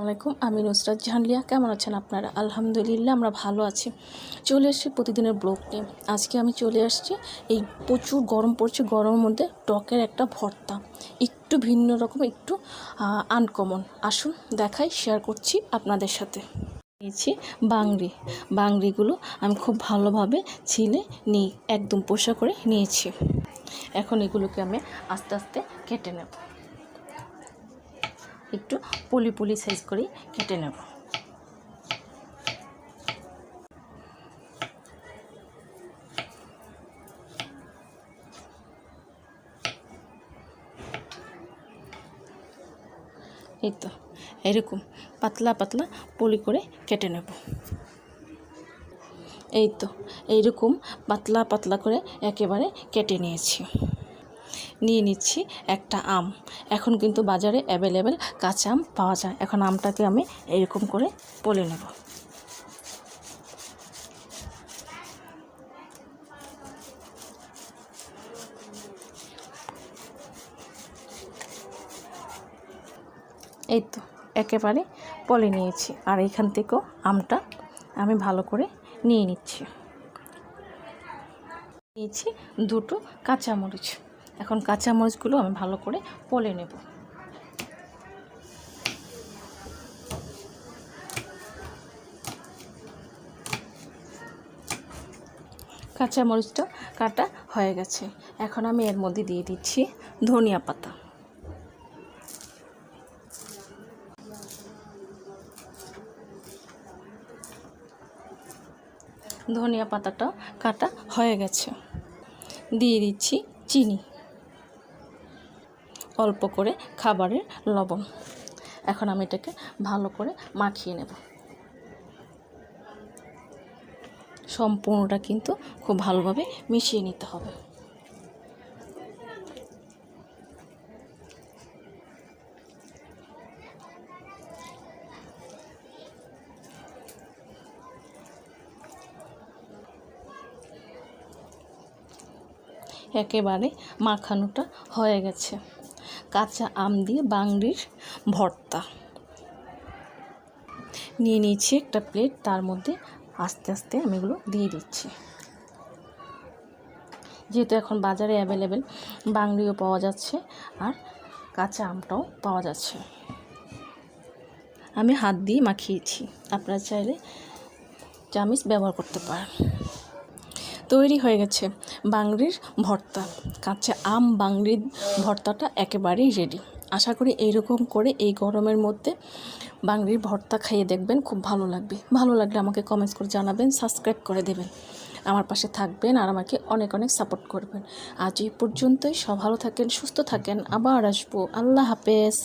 আলাইকুম, আমি নুসরাত জাহানলিয়া। কেমন আছেন আপনারা? আলহামদুলিল্লাহ, আমরা ভালো আছি। চলে এসেছি প্রতিদিনের ব্লগ নিয়ে। আজকে আমি চলে আসছি এই প্রচুর গরম পড়ছে, গরমের মধ্যে টকের একটা ভর্তা। একটু ভিন্ন রকম, একটু আনকমন আসুন, দেখাই শেয়ার করছি আপনাদের সাথে। নিয়েছি বাংরি। বাংরিগুলো আমি খুব ভালোভাবে ছিলে নিই একদম পোষা করে নিয়েছি। এখন এগুলোকে আমি আস্তে আস্তে কেটে নেব। একটু পলি পলি সাইজ করে কেটে নেব। এই তো, এরকম পাতলা পাতলা পলি করে কেটে নেব। এই তো এইরকম পাতলা পাতলা করে একেবারে কেটে নিয়েছি। নিয়ে নিচ্ছি একটা আম। এখন কিন্তু বাজারে অ্যাভেলেবেল কাঁচা আম পাওয়া যায়। এখন আমটাকে আমি এরকম করে পলে নেব। এই তো একেবারে পলে নিয়েছি। আর এখান থেকেও আমটা আমি ভালো করে নিয়ে নিচ্ছি। নিয়েছি দুটো কাঁচামরিচ। এখন কাঁচামরিচগুলো আমি ভালো করে পলে নেব। কাঁচামরিচটা কাটা হয়ে গেছে। এখন আমি এর মধ্যে দিয়ে দিচ্ছি ধনিয়া পাতা। ধনিয়া পাতাটা কাটা হয়ে গেছে। দিয়ে দিচ্ছি চিনি। অল্প করে খাবারের লবণ। এখন আমি এটাকে ভালো করে মাখিয়ে নেব। সম্পূর্ণটা কিন্তু খুব ভালোভাবে মিশিয়ে নিতে হবে। একেবারে মাখানোটা হয়ে গেছে। কাঁচা আম দিয়ে বাংলির ভর্তা। নিয়ে নিয়েছি একটা প্লেট তার মধ্যে আস্তে আস্তে আমি এগুলো দিয়ে দিচ্ছি। যেহেতু এখন বাজারে অ্যাভেলেবেল বাংলিও পাওয়া যাচ্ছে আর কাঁচা আমটাও পাওয়া যাচ্ছে। আমি হাত দিয়ে মাখিয়েছি। আপনারা চাইলে চামিচ ব্যবহার করতে পারেন। তৈরি হয়ে গেছে বাংলির ভর্তা। কাঁচা আম বাংলির ভর্তাটা একেবারেই রেডি আশা করি এইরকম করে এই গরমের মধ্যে বাংলির ভর্তা খাইয়ে দেখবেন, খুব ভালো লাগবে। ভালো লাগলে আমাকে কমেন্টস করে জানাবেন সাবস্ক্রাইব করে দেবেন। আমার পাশে থাকবেন আর আমাকে অনেক অনেক সাপোর্ট করবেন। আজ এই পর্যন্তই। সব ভালো থাকেন, সুস্থ থাকেন। আবার আসব। আল্লাহ হাফেজ।